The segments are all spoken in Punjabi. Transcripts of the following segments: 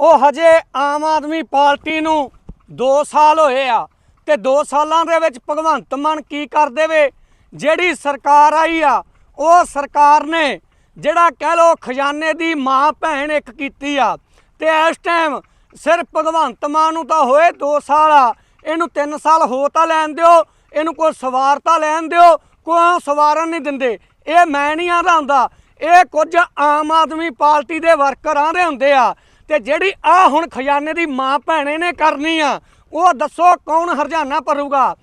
ਉਹ ਹਜੇ ਆਮ ਆਦਮੀ ਪਾਰਟੀ ਨੂੰ 2 ਸਾਲ ਹੋਏ ਆ ਤੇ 2 ਸਾਲਾਂ ਦੇ ਵਿੱਚ ਭਗਵੰਤ ਮਾਨ ਕੀ ਕਰ ਦੇਵੇ? ਜਿਹੜੀ ਸਰਕਾਰ ਆਈ ਆ, ਉਹ ਸਰਕਾਰ ਨੇ ਜਿਹੜਾ ਕਹਿ ਲੋ ਖਜ਼ਾਨੇ ਦੀ ਮਾਂ ਭੈਣ ਇੱਕ ਕੀਤੀ ਆ ਤੇ ਇਸ ਟਾਈਮ ਸਿਰਫ ਭਗਵੰਤ ਮਾਨ ਨੂੰ ਤਾਂ ਹੋਏ 2 ਸਾਲ ਆ। ਇਹਨੂੰ 3 ਸਾਲ ਹੋ ਤਾਂ ਲੈਣ ਦਿਓ, ਇਹਨੂੰ ਕੋਈ ਸਵਾਰ ਤਾਂ ਲੈਣ ਦਿਓ, ਕੋਈ ਸਵਾਰਨ ਨਹੀਂ ਦਿੰਦੇ। ਇਹ ਮੈਂ ਨਹੀਂ ਆਦਾ ਹੁੰਦਾ। ਇਹ ਕੁਝ ਆਮ ਆਦਮੀ ਪਾਰਟੀ ਦੇ ਵਰਕਰ ਆਂਦੇ ਹੁੰਦੇ ਆ। ਤੇ ਜਿਹੜੀ ਆ ਹੁਣ ਖਜ਼ਾਨੇ ਦੀ ਮਾਂ ਭੈਣੇ ਨੇ ਕਰਨੀ ਆ, ਉਹ ਦੱਸੋ ਕੌਣ ਹਰਜਾਨਾ ਭਰੂਗਾ?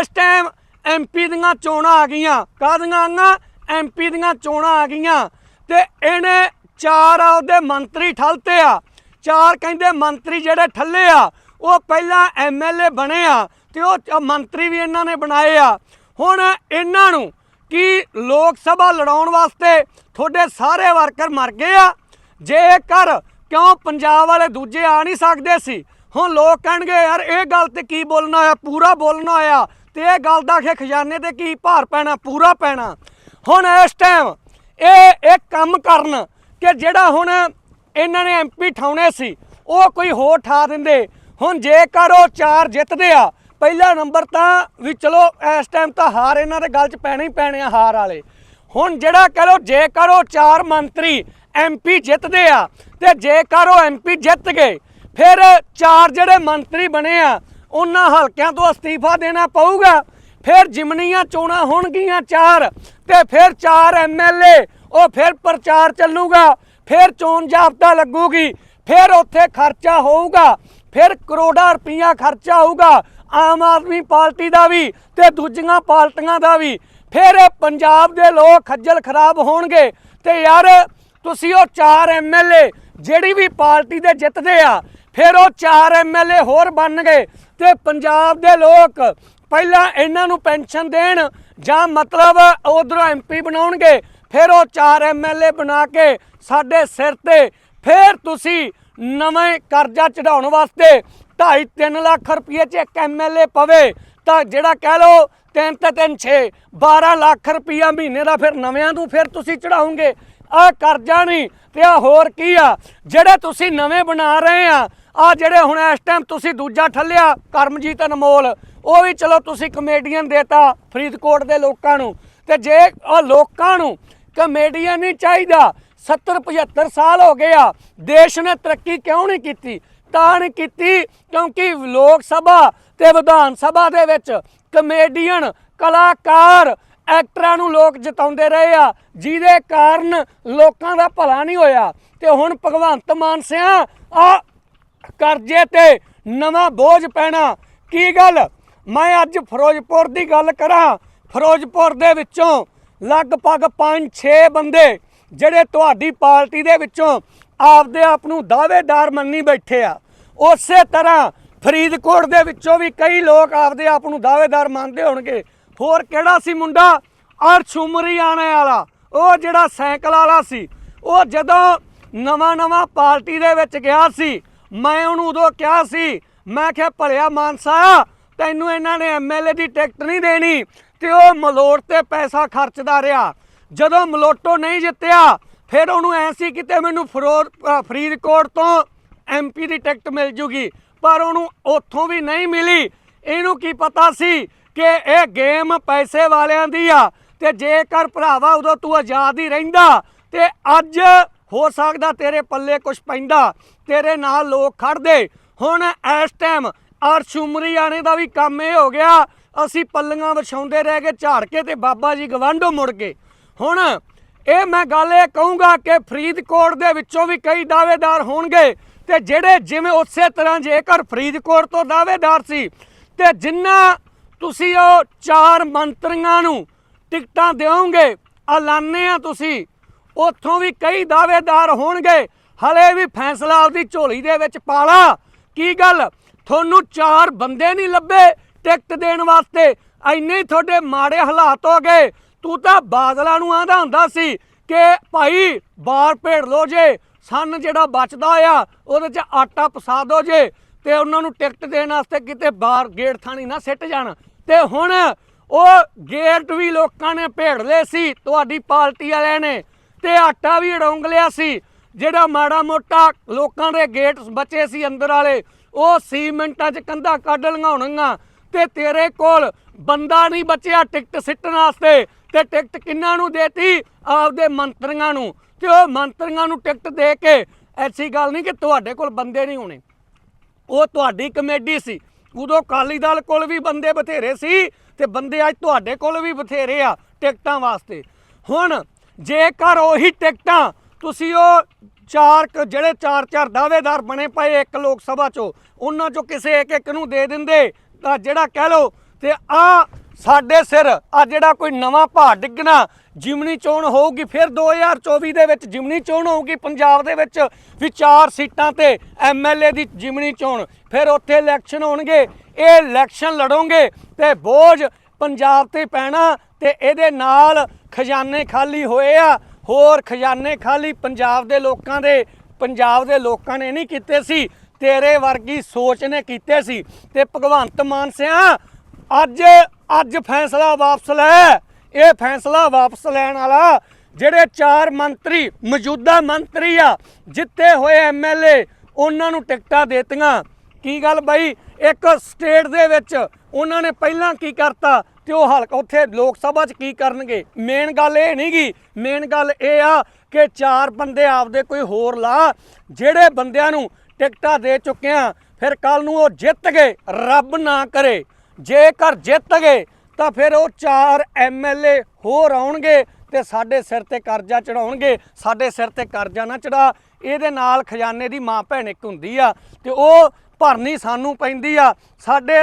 ਇਸ ਟਾਈਮ ਐਮਪੀ ਦੀਆਂ ਚੋਣਾਂ ਆ ਗਈਆਂ। ਕਾਹਦੀਆਂ ਆਂਗਾ ਐਮਪੀ ਦੀਆਂ ਚੋਣਾਂ ਆ ਗਈਆਂ। ਤੇ ਇਹਨੇ ਚਾਰ ਉਹਦੇ ਮੰਤਰੀ ਠਲਤੇ ਆ। ਚਾਰ ਕਹਿੰਦੇ ਮੰਤਰੀ ਜਿਹੜੇ ਠੱਲੇ ਆ, ਉਹ ਪਹਿਲਾਂ ਐਮਐਲਏ ਬਣੇ ਆ ਤੇ ਉਹ ਮੰਤਰੀ ਵੀ ਇਹਨਾਂ ਨੇ ਬਣਾਏ ਆ। ਹੁਣ ਇਹਨਾਂ ਨੂੰ ਕਿ ਲੋਕ ਸਭਾ ਲੜਾਉਣ ਵਾਸਤੇ ਤੁਹਾਡੇ ਸਾਰੇ ਵਰਕਰ ਮਰ ਗਏ ਆ? ਜੇਕਰ ਕਿਉਂ ਪੰਜਾਬ ਵਾਲੇ ਦੂਜੇ ਆ ਨਹੀਂ ਸਕਦੇ ਸੀ? ਹੁਣ ਲੋਕ ਕਹਿਣਗੇ, ਯਾਰ, ਇਹ ਗੱਲ ਤੇ ਕੀ ਬੋਲਣਾ ਹੋਇਆ? ਪੂਰਾ ਬੋਲਣਾ ਹੋਇਆ ਤੇ ਇਹ ਗੱਲ ਦਾ ਕਿ ਖਜ਼ਾਨੇ ਤੇ ਕੀ ਭਾਰ ਪੈਣਾ? ਪੂਰਾ ਪੈਣਾ। ਹੁਣ ਇਸ ਟਾਈਮ ਇਹ ਇੱਕ ਕੰਮ ਕਰਨ ਕਿ ਜਿਹੜਾ ਹੁਣ ਇਹਨਾਂ ਨੇ ਐਮਪੀ ਠਾਉਣੇ ਸੀ, ਉਹ ਕੋਈ ਹੋਰ ਠਾ ਦਿੰਦੇ। ਹੁਣ ਜੇਕਰ ਉਹ ਚਾਰ ਜਿੱਤਦੇ ਆ, ਪਹਿਲਾ ਨੰਬਰ ਤਾਂ ਵੀ ਚਲੋ ਇਸ ਟਾਈਮ ਤਾਂ ਹਾਰ ਇਹਨਾਂ ਦੇ ਗੱਲ 'ਚ ਪੈਣੇ ਹੀ ਪੈਣੇ ਆ ਹਾਰ ਵਾਲੇ। ਹੁਣ ਜਿਹੜਾ ਕਹ ਲੋ ਜੇਕਰ ਉਹ ਚਾਰ ਮੰਤਰੀ ਐਮਪੀ ਜਿੱਤਦੇ ਆ ਤੇ ਜੇਕਰ ਉਹ ਐਮਪੀ ਜਿੱਤ ਗਏ, ਫਿਰ ਚਾਰ ਜਿਹੜੇ ਮੰਤਰੀ ਬਣੇ ਆ, ਉਹਨਾਂ ਹਲਕਿਆਂ ਤੋਂ ਅਸਤੀਫਾ ਦੇਣਾ ਪਊਗਾ। ਫਿਰ ਜਿਮਨੀਆਂ ਚੋਣਾਂ ਹੋਣਗੀਆਂ ਚਾਰ, ਤੇ ਫਿਰ ਚਾਰ ਐਮਐਲਏ ਉਹ ਫਿਰ ਪ੍ਰਚਾਰ ਚੱਲੂਗਾ, ਫਿਰ ਚੋਣ ਜਾਬਤਾ ਲੱਗੂਗੀ, ਫਿਰ ਉੱਥੇ ਖਰਚਾ ਹੋਊਗਾ, ਫਿਰ ਕਰੋੜਾਂ ਰੁਪਈਆ ਖਰਚਾ ਹੋਊਗਾ, ਆਮ ਆਦਮੀ ਪਾਰਟੀ ਦਾ ਵੀ ਤੇ ਦੂਜੀਆਂ ਪਾਰਟੀਆਂ ਦਾ ਵੀ। ਫਿਰ ਪੰਜਾਬ ਦੇ ਲੋਕ ਖੱਜਲ ਖਰਾਬ ਹੋਣਗੇ, ਤੇ ਯਾਰ ਤੁਸੀਂ ਉਹ ਚਾਰ ਐਮਐਲਏ ਜਿਹੜੀ ਵੀ ਪਾਰਟੀ ਦੇ ਜਿੱਤਦੇ ਆ, ਫਿਰ ਉਹ ਚਾਰ ਐਮਐਲਏ ਹੋਰ ਬਣ ਗਏ ਤੇ ਪੰਜਾਬ ਦੇ ਲੋਕ ਪਹਿਲਾਂ ਇਹਨਾਂ ਨੂੰ ਪੈਨਸ਼ਨ ਦੇਣ ਜਾਂ ਮਤਲਬ ਉਧਰੋਂ ਐਮਪੀ ਬਣਾਉਣਗੇ, ਫਿਰ ਉਹ ਚਾਰ ਐਮਐਲਏ ਬਣਾ ਕੇ ਸਾਡੇ ਸਿਰ ਤੇ ਫਿਰ ਤੁਸੀਂ ਨਵੇਂ ਕਰਜ਼ਾ ਚੜਾਉਣ ਵਾਸਤੇ 2.5 3 ਲੱਖ ਰੁਪਏ ਚ ਇੱਕ ਐਮਐਲਏ ਪਵੇ। ਤਾਂ ਜਿਹੜਾ ਕਹਿ ਲਓ ਤਿੰਨ ਤੇ ਤਿੰਨ 6 12 ਲੱਖ ਰੁਪਈਆ ਮਹੀਨੇ ਦਾ ਫਿਰ ਨਵਿਆਂ ਨੂੰ ਫਿਰ ਤੁਸੀਂ ਚੜਾਉਂਗੇ ਆ ਕਰਜ਼ਾ ਨਹੀਂ ਤੇ ਆ ਹੋਰ ਕੀ ਆ? ਜਿਹੜੇ ਤੁਸੀਂ ਨਵੇਂ ਬਣਾ ਰਹੇ ਆ ਆ ਜਿਹੜੇ ਹੁਣ ਇਸ ਟਾਈਮ ਤੁਸੀਂ ਦੂਜਾ ਠੱਲਿਆ, ਕਰਮਜੀਤ ਅਨਮੋਲ, ਉਹ ਵੀ ਚਲੋ ਤੁਸੀਂ ਕਮੇਡੀਅਨ ਦੇਤਾ ਫਰੀਦਕੋਟ ਦੇ ਲੋਕਾਂ ਨੂੰ। ਤੇ ਜੇ ਉਹ ਲੋਕਾਂ ਨੂੰ ਕਮੇਡੀਅਨ ਨਹੀਂ ਚਾਹੀਦਾ 70 75 ਸਾਲ ਹੋ ਗਏ ਆ, ਦੇਸ਼ ਨੇ ਤਰੱਕੀ ਕਿਉਂ ਨਹੀਂ ਕੀਤੀ? ਤਾਂ ਨਹੀਂ ਕੀਤੀ ਕਿਉਂਕਿ ਲੋਕ ਸਭਾ ਤੇ ਵਿਧਾਨ ਸਭਾ ਦੇ ਵਿੱਚ ਕਮੇਡੀਅਨ ਕਲਾਕਾਰ ਐਕਟਰਾਂ ਨੂੰ ਲੋਕ ਜਿਤਾਉਂਦੇ ਰਹੇ ਆ, ਜਿਹਦੇ ਕਾਰਨ ਲੋਕਾਂ ਦਾ ਭਲਾ ਨਹੀਂ ਹੋਇਆ। ਤੇ ਹੁਣ ਭਗਵੰਤ ਮਾਨ ਸਿਆ, ਆ ਕਰਜ਼ੇ ਤੇ ਨਵਾਂ ਬੋਝ ਪੈਣਾ। ਕੀ ਗੱਲ? ਮੈਂ ਅੱਜ ਫਿਰੋਜ਼ਪੁਰ ਦੀ ਗੱਲ ਕਰਾਂ। ਫਿਰੋਜ਼ਪੁਰ ਦੇ ਵਿੱਚੋਂ ਲਗਭਗ 5-6 ਬੰਦੇ ਜਿਹੜੇ ਤੁਹਾਡੀ ਪਾਰਟੀ ਦੇ ਵਿੱਚੋਂ ਆਪਦੇ ਆਪ ਨੂੰ ਦਾਅਵੇਦਾਰ ਮੰਨੀ ਬੈਠੇ ਆ। ਉਸੇ ਤਰ੍ਹਾਂ ਫਰੀਦਕੋਟ ਦੇ ਵਿੱਚੋਂ ਵੀ ਕਈ ਲੋਕ ਆਪਦੇ ਆਪ ਨੂੰ ਦਾਅਵੇਦਾਰ ਮੰਨਦੇ ਹੋਣਗੇ। ਹੋਰ ਕਿਹੜਾ ਸੀ ਮੁੰਡਾ? ਅਰਸ਼ ਉਮਰੀ ਆਣੇ ਵਾਲਾ। ਉਹ ਜਿਹੜਾ ਸਾਈਕਲ ਵਾਲਾ ਸੀ। ਉਹ ਜਦੋਂ ਨਵਾਂ ਨਵਾਂ ਪਾਰਟੀ ਦੇ ਵਿੱਚ ਗਿਆ ਸੀ, ਮੈਂ ਉਹਨੂੰ ਉਦੋਂ ਕਿਹਾ ਸੀ, ਮੈਂ ਕਿਹਾ, ਭਲਿਆ ਮਾਨਸਾ, ਤੈਨੂੰ ਇਹਨਾਂ ਨੇ ਐਮਐਲਏ ਦੀ ਟਿਕਟ ਨਹੀਂ ਦੇਣੀ ਤੇ ਉਹ ਮਲੋਟ ਤੇ ਪੈਸਾ ਖਰਚਦਾ ਰਿਹਾ। ਜਦੋਂ ਮਲੋਟੋ ਨਹੀਂ ਜਿੱਤਿਆ ਫਿਰ ਉਹਨੂੰ ਐ ਸੀ ਕਿਤੇ ਮੈਨੂੰ ਫਰੋਜ਼ ਫਰੀਦਕੋਟ ਤੋਂ ਐਮਪੀ ਦੀ ਟਿਕਟ ਮਿਲ ਜੂਗੀ, ਪਰ ਉਹਨੂੰ ਉੱਥੋਂ ਵੀ ਨਹੀਂ ਮਿਲੀ। ਇਹਨੂੰ ਕੀ ਪਤਾ ਸੀ ਕਿ ਇਹ ਗੇਮ ਪੈਸੇ ਵਾਲਿਆਂ ਦੀ ਆ ਤੇ ਜੇਕਰ ਭਰਾਵਾ ਉਦੋਂ ਤੂੰ ਆਜ਼ਾਦ ਹੀ ਰਹਿੰਦਾ ਤੇ ਅੱਜ ਹੋ ਸਕਦਾ ਤੇਰੇ ਪੱਲੇ ਕੁਝ ਪੈਂਦਾ, ਤੇਰੇ ਨਾਲ ਲੋਕ ਖੜਦੇ। ਹੁਣ ਇਸ ਟਾਈਮ ਅਰਸ਼ ਉਮਰੀਆਣੇ ਦਾ ਵੀ ਕੰਮ ਇਹ ਹੋ ਗਿਆ, ਅਸੀਂ ਪੱਲੀਆਂ ਵਿਛਾਉਂਦੇ ਰਹਿ ਗਏ ਝਾੜ ਕੇ ਤੇ ਬਾਬਾ ਜੀ ਗਵਾਂਢੋਂ ਮੁੜ ਗਏ। ਹੁਣ ਇਹ ਮੈਂ ਗੱਲ ਇਹ ਕਹੂੰਗਾ ਕਿ ਫਰੀਦਕੋਟ ਦੇ ਵਿੱਚੋਂ ਵੀ ਕਈ ਦਾਅਵੇਦਾਰ ਹੋਣਗੇ ਤੇ ਜਿਹੜੇ ਜਿਵੇਂ ਉਸੇ ਤਰ੍ਹਾਂ ਜੇਕਰ ਫਰੀਦਕੋਟ ਤੋਂ ਦਾਅਵੇਦਾਰ ਸੀ ਤੇ ਜਿੰਨਾ ਤੁਸੀਂ ਉਹ ਚਾਰ ਮੰਤਰੀਆਂ ਨੂੰ ਟਿਕਟਾਂ ਦਿਓਗੇ, ਐਲਾਨੇ ਆ ਤੁਸੀਂ, ਉੱਥੋਂ ਵੀ ਕਈ ਦਾਅਵੇਦਾਰ ਹੋਣਗੇ। ਹਲੇ ਵੀ ਫੈਸਲਾ ਆਪਦੀ ਝੋਲੀ ਦੇ ਵਿੱਚ ਪਾਲਾ ਕੀ ਗੱਲ? ਤੁਹਾਨੂੰ ਚਾਰ ਬੰਦੇ ਨਹੀਂ ਲੱਭੇ ਟਿਕਟ ਦੇਣ ਵਾਸਤੇ? ਐਨੇ ਹੀ ਤੁਹਾਡੇ ਮਾੜੇ ਹਾਲਾਤ ਹੋ ਗਏ। ਤੂੰ ਤਾਂ ਬਾਦਲਾਂ ਨੂੰ ਆਂਦਾ ਹੁੰਦਾ ਸੀ ਕਿ ਭਾਈ ਬਾਹਰ ਭੇੜ ਲੋ ਜੇ, ਸਨ ਜਿਹੜਾ ਬਚਦਾ ਆ, ਉਹਦੇ 'ਚ ਆਟਾ ਪਸਾ ਦੋ ਜੇ ਤੇ ਉਹਨਾਂ ਨੂੰ ਟਿਕਟ ਦੇਣ ਵਾਸਤੇ ਕਿਤੇ ਬਾਹਰ ਗੇਟ ਥਾਣੀ ਨਾ ਸਿੱਟ ਜਾਣ। ਤੇ ਹੁਣ ਉਹ ਗੇਟ ਵੀ ਲੋਕਾਂ ਨੇ ਭੇੜ ਲਏ ਸੀ, ਤੁਹਾਡੀ ਪਾਰਟੀ ਵਾਲਿਆਂ ਨੇ, ਤੇ ਆਟਾ ਵੀ ਉਡੋਂਗ ਲਿਆ ਸੀ। ਜਿਹੜਾ ਮਾੜਾ ਮੋਟਾ ਲੋਕਾਂ ਦੇ ਗੇਟ ਬਚੇ ਸੀ ਅੰਦਰ ਵਾਲੇ, ਉਹ ਸੀਮੈਂਟਾਂ 'ਚ ਕੰਧਾਂ ਕੱਢ ਲੰਘਾਉਣੀਆਂ ਤੇ ਤੇਰੇ ਕੋਲ ਬੰਦਾ ਨਹੀਂ ਬਚਿਆ ਟਿਕਟ ਸਿੱਟਣ ਵਾਸਤੇ। ਤੇ ਟਿਕਟ ਕਿੰਨਾਂ ਨੂੰ ਦੇਤੀ? ਆਪਦੇ ਮੰਤਰੀਆਂ ਨੂੰ। ਤੇ ਉਹ ਮੰਤਰੀਆਂ ਨੂੰ ਟਿਕਟ ਦੇ ਕੇ ਐਸੀ ਗੱਲ ਨਹੀਂ ਕਿ ਤੁਹਾਡੇ ਕੋਲ ਬੰਦੇ ਨਹੀਂ ਹੋਣੇ। ਉਹ ਤੁਹਾਡੀ ਕਮੇਡੀ ਸੀ। ਉਦੋਂ ਕਾਲੀ ਦਲ ਕੋਲ ਵੀ ਬੰਦੇ ਬਥੇਰੇ ਸੀ ਤੇ ਬੰਦੇ ਅੱਜ ਤੁਹਾਡੇ ਕੋਲ ਵੀ ਬਥੇਰੇ ਆ ਟਿਕਟਾਂ ਵਾਸਤੇ। ਹੁਣ ਜੇਕਰ ਉਹੀ ਟਿਕਟਾਂ ਤੁਸੀਂ ਉਹ ਚਾਰ ਜਿਹੜੇ ਚਾਰ ਚਾਰ ਦਾਅਵੇਦਾਰ ਬਣੇ ਪਏ ਇੱਕ ਲੋਕ ਸਭਾ ਚੋਂ, ਉਹਨਾਂ ਚੋਂ ਕਿਸੇ ਇੱਕ ਇੱਕ ਨੂੰ ਦੇ ਦਿੰਦੇ ਤਾਂ ਜਿਹੜਾ ਕਹਿ ਲਓ ਤੇ ਆ ਸਾਡੇ ਸਿਰ ਆ ਜਿਹੜਾ ਕੋਈ ਨਵਾਂ ਭਾਅ ਡਿੱਗਣਾ, ਜਿਮਨੀ ਚੋਣ ਹੋਊਗੀ, ਫਿਰ 2024 ਦੇ ਵਿੱਚ ਜਿਮਨੀ ਚੋਣ ਹੋਊਗੀ ਪੰਜਾਬ ਦੇ ਵਿੱਚ, ਵੀ ਚਾਰ ਸੀਟਾਂ ਤੇ ਐਮਐਲਏ ਦੀ ਜਿਮਨੀ ਚੋਣ, ਫਿਰ ਉੱਥੇ ਇਲੈਕਸ਼ਨ ਹੋਣਗੇ, ਇਹ ਇਲੈਕਸ਼ਨ ਲੜੋਗੇ ਤੇ ਬੋਝ ਪੰਜਾਬ ਤੇ ਪੈਣਾ ਤੇ ਇਹਦੇ ਨਾਲ ਖਜ਼ਾਨੇ ਖਾਲੀ ਹੋਏ ਆ, ਹੋਰ ਖਜ਼ਾਨੇ ਖਾਲੀ ਪੰਜਾਬ ਦੇ ਲੋਕਾਂ ਦੇ, ਪੰਜਾਬ ਦੇ ਲੋਕਾਂ ਨੇ ਨਹੀਂ ਕੀਤੇ ਸੀ, ਤੇਰੇ ਵਰਗੀ ਸੋਚ ਨੇ ਕੀਤੇ ਸੀ ਤੇ ਭਗਵੰਤ ਮਾਨ ਸਿਆ ਅੱਜ ਅੱਜ ਫੈਸਲਾ ਵਾਪਸ ਲੈ। ਇਹ ਫੈਸਲਾ ਵਾਪਸ ਲੈਣ ਵਾਲਾ ਜਿਹੜੇ ਚਾਰ ਮੰਤਰੀ, ਮੌਜੂਦਾ ਮੰਤਰੀ ਆ, ਜਿੱਤੇ ਹੋਏ ਐਮਐਲਏ ਉਹਨਾਂ ਨੂੰ ਟਿਕਟਾਂ ਦੇਤੀਆਂ। ਕੀ ਗੱਲ ਬਾਈ? ਇੱਕ ਸਟੇਟ ਦੇ ਵਿੱਚ ਉਹਨਾਂ ਨੇ ਪਹਿਲਾਂ ਕੀ ਕਰਤਾ ਤੇ ਉਹ ਹਲਕਾ ਉੱਥੇ ਲੋਕ ਸਭਾ 'ਚ ਕੀ ਕਰਨਗੇ? ਮੇਨ ਗੱਲ ਇਹ ਨਹੀਂਗੀ ਮੇਨ ਗੱਲ ਇਹ ਆ ਕਿ ਚਾਰ ਬੰਦੇ ਆਪਦੇ ਕੋਈ ਹੋਰ ਲਾ, ਜਿਹੜੇ ਬੰਦਿਆਂ ਨੂੰ ਟਿਕਟਾਂ ਦੇ ਚੁੱਕਿਆ ਫਿਰ ਕੱਲ ਨੂੰ ਉਹ ਜਿੱਤ ਗਏ। ਰੱਬ ਨਾ ਕਰੇ। ਜੇਕਰ ਜਿੱਤ ਗਏ, ਤਾਂ ਫਿਰ ਉਹ ਚਾਰ ਐਮਐਲਏ ਹੋਰ ਆਉਣਗੇ ਤੇ ਸਾਡੇ ਸਿਰ ਤੇ ਕਰਜ਼ਾ ਚੜਾਉਣਗੇ ਸਾਡੇ ਸਿਰ ਤੇ ਕਰਜ਼ਾ ਨਾ ਚੜਾ ਇਹਦੇ ਨਾਲ ਖਜ਼ਾਨੇ ਦੀ ਮਾਂ ਭੈਣ ਇੱਕ ਹੁੰਦੀ ਆ ਤੇ ਉਹ ਭਰਨੀ ਸਾਨੂੰ ਪੈਂਦੀ ਆ। ਸਾਡੇ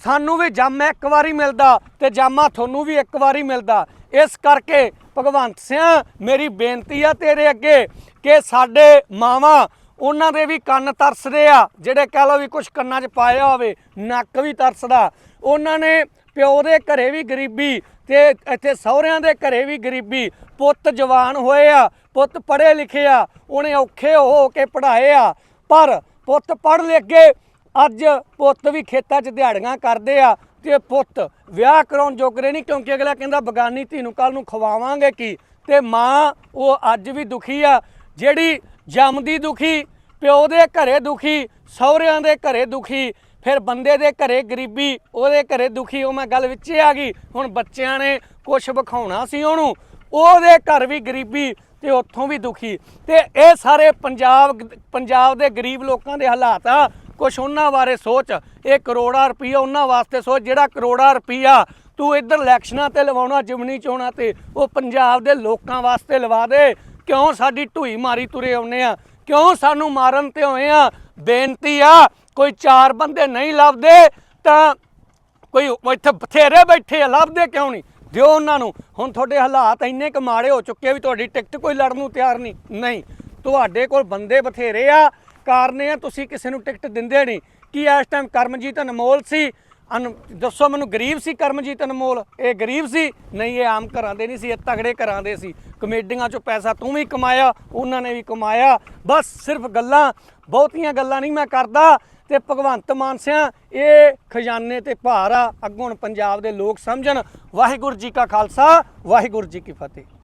ਸਾਨੂੰ ਵੀ ਜਾਮਾ ਇੱਕ ਵਾਰੀ ਮਿਲਦਾ ਤੇ ਜਾਮਾ ਤੁਹਾਨੂੰ ਵੀ ਇੱਕ ਵਾਰੀ ਮਿਲਦਾ। ਇਸ ਕਰਕੇ ਭਗਵੰਤ ਸਿੰਘ ਮੇਰੀ ਬੇਨਤੀ ਆ ਤੇਰੇ ਅੱਗੇ ਕਿ ਸਾਡੇ ਮਾਵਾਂ ਉਹਨਾਂ ਦੇ ਵੀ ਕੰਨ ਤਰਸਦੇ ਆ, ਜਿਹੜੇ ਕਹਿ ਲਓ ਵੀ ਕੁਝ ਕੰਨਾਂ 'ਚ ਪਾਇਆ ਹੋਵੇ, ਨੱਕ ਵੀ ਤਰਸਦਾ। ਉਹਨਾਂ ਨੇ ਪਿਓ ਦੇ ਘਰੇ ਵੀ ਗਰੀਬੀ ਤੇ ਇੱਥੇ ਸਹੁਰਿਆਂ ਦੇ ਘਰੇ ਵੀ ਗਰੀਬੀ। ਪੁੱਤ ਜਵਾਨ ਹੋਏ ਆ, ਪੁੱਤ ਪੜ੍ਹੇ ਲਿਖੇ ਆ, ਉਹਨੇ ਔਖੇ ਹੋ ਕੇ ਪੜ੍ਹਾਏ ਆ। ਪਰ ਪੁੱਤ ਪੜ੍ਹ ਲਿਖ ਕੇ ਅੱਜ ਪੁੱਤ ਵੀ ਖੇਤਾਂ 'ਚ ਦਿਹਾੜੀਆਂ ਕਰਦੇ ਆ ਤੇ ਪੁੱਤ ਵਿਆਹ ਕਰਾਉਣ ਜੋਗਰੇ ਨਹੀਂ, ਕਿਉਂਕਿ ਅਗਲਾ ਕਹਿੰਦਾ, ਬਗਾਨੀ ਧੀ ਨੂੰ ਕੱਲ ਨੂੰ ਖਵਾਵਾਂਗੇ ਕੀ? ਤੇ ਮਾਂ, ਉਹ ਅੱਜ ਵੀ ਦੁਖੀ ਆ। ਜਿਹੜੀ ਜੰਮਦੀ ਦੁਖੀ, ਪਿਓ ਦੇ ਘਰੇ ਦੁਖੀ, ਸਹੁਰਿਆਂ ਦੇ ਘਰੇ ਦੁਖੀ, ਫਿਰ ਬੰਦੇ ਦੇ ਘਰੇ ਗਰੀਬੀ, ਉਹਦੇ ਘਰੇ ਦੁਖੀ, ਉਹ ਮੈਂ ਗੱਲ ਵਿੱਚ ਆ ਗਈ। ਹੁਣ ਬੱਚਿਆਂ ਨੇ ਕੁਝ ਵਿਖਾਉਣਾ ਸੀ ਉਹਨੂੰ। ਉਹਦੇ ਘਰ ਵੀ ਗਰੀਬੀ ਤੇ ਉੱਥੋਂ ਵੀ ਦੁਖੀ। ਤੇ ਇਹ ਸਾਰੇ ਪੰਜਾਬ ਪੰਜਾਬ ਦੇ ਗਰੀਬ ਲੋਕਾਂ ਦੇ ਹਾਲਾਤ ਆ। ਕੁਛ ਉਹਨਾਂ ਬਾਰੇ ਸੋਚ। ਇਹ ਕਰੋੜਾ ਰੁਪਈਆ ਉਹਨਾਂ ਵਾਸਤੇ ਸੋਚ, ਜਿਹੜਾ ਕਰੋੜਾ ਰੁਪਈਆ ਤੂੰ ਇੱਧਰ ਇਲੈਕਸ਼ਨਾਂ ਤੇ ਲਵਾਉਣਾ, ਜਿਮਨੀ ਚੋਣਾਂ ਤੇ, ਉਹ ਪੰਜਾਬ ਦੇ ਲੋਕਾਂ ਵਾਸਤੇ ਲਵਾ ਦੇ। ਕਿਉਂ ਸਾਡੀ ਢੂਈ ਮਾਰੀ ਤੁਰੇ ਆਉਨੇ ਆ? ਕਿਉਂ ਸਾਨੂੰ ਮਾਰਨ ਤੇ ਹੋਏ ਆ? ਬੇਨਤੀ ਆ, ਕੋਈ ਚਾਰ ਬੰਦੇ ਨਹੀਂ ਲੱਭਦੇ, ਤਾਂ ਕੋਈ ਇੱਥੇ ਬਥੇਰੇ ਬੈਠੇ ਆ, ਲੱਭਦੇ ਕਿਉਂ ਨਹੀਂ? ਦਿਓ ਉਹਨਾਂ ਨੂੰ। ਹੁਣ ਤੁਹਾਡੇ ਹਾਲਾਤ ਇੰਨੇ ਕੁ ਮਾੜੇ ਹੋ ਚੁੱਕੇ ਆ ਵੀ ਤੁਹਾਡੀ ਟਿਕਟ ਕੋਈ ਲੜਨ ਨੂੰ ਤਿਆਰ ਨਹੀਂ। ਨਹੀਂ, ਤੁਹਾਡੇ ਕੋਲ ਬੰਦੇ ਬਥੇਰੇ ਆ। ਕਾਰਨ ਇਹ ਆ, ਤੁਸੀਂ ਕਿਸੇ ਨੂੰ ਟਿਕਟ ਦਿੰਦੇ ਨਹੀਂ। ਕੀ ਇਸ ਟਾਈਮ ਕਰਮਜੀਤ ਅਨਮੋਲ ਸੀ? ਅਨ ਦੱਸੋ ਮੈਨੂੰ ਗਰੀਬ ਸੀ ਕਰਮਜੀਤ ਅਨਮੋਲ? ਇਹ ਗਰੀਬ ਸੀ? ਨਹੀਂ, ਇਹ ਆਮ ਘਰਾਂ ਦੇ ਨਹੀਂ ਸੀ, ਇਹ ਤਗੜੇ ਘਰਾਂ ਦੇ ਸੀ। ਕਮੇਡੀਆਂ ਚੋਂ ਪੈਸਾ ਤੂੰ ਵੀ ਕਮਾਇਆ, ਉਹਨਾਂ ਨੇ ਵੀ ਕਮਾਇਆ। ਬਸ ਸਿਰਫ ਗੱਲਾਂ, ਬਹੁਤੀਆਂ ਗੱਲਾਂ ਨਹੀਂ ਮੈਂ ਕਰਦਾ। ਤੇ ਭਗਵੰਤ ਮਾਨ ਸਿਆ, ਇਹ ਖਜ਼ਾਨੇ ਤੇ ਭਾਰ ਆ। ਅੱਗੋਂ ਹੁਣ ਪੰਜਾਬ ਦੇ ਲੋਕ ਸਮਝਣ, ਵਾਹਿਗੁਰੂ ਜੀ ਕਾ ਖਾਲਸਾ, ਵਾਹਿਗੁਰੂ ਜੀ ਕੀ ਫਤਿਹ।